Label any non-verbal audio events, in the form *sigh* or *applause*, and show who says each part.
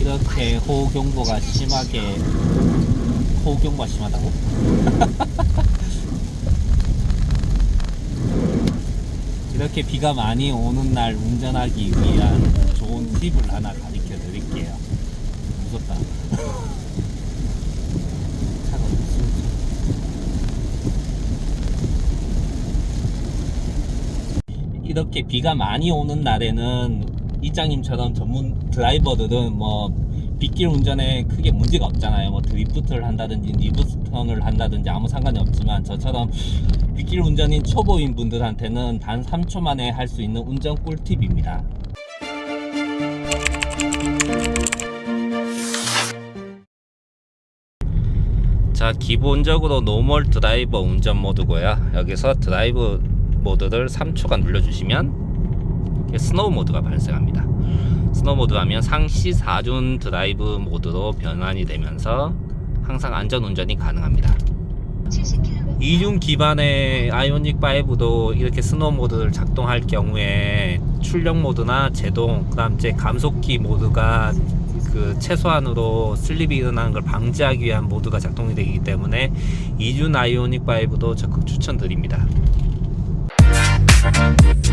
Speaker 1: 이렇게 호우 경보가 심하게 호우 경보가 심하다고? *laughs* 이렇게 비가 많이 오는 날 운전하기 위한 좋은 팁을 하나 가리 이렇게 비가 많이 오는 날에는 이장님처럼 전문 드라이버들은 뭐 빗길 운전에 크게 문제가 없잖아요. 뭐 드리프트를 한다든지 리브스턴을 한다든지 아무 상관이 없지만 저처럼 빗길 운전인 초보인 분들한테는 단 3초 만에 할 수 있는 운전 꿀팁입니다. 자 기본적으로 노멀 드라이버 운전 모드고요 여기서 드라이브 모드를 3초간 눌러주시면 스노우 모드가 발생합니다 스노우 모드 하면 상시 4준 드라이브 모드로 변환이 되면서 항상 안전 운전이 가능합니다
Speaker 2: 70km
Speaker 1: 이중 기반의 아이오닉 5도 이렇게 스노우 모드를 작동할 경우에 출력 모드나 제동 그다음 이제 감속기 모드가 그 최소한으로 슬립이 일어나는 걸 방지하기 위한 모드가 작동이 되기 때문에 이준 아이오닉 5도 적극 추천드립니다. Thank you.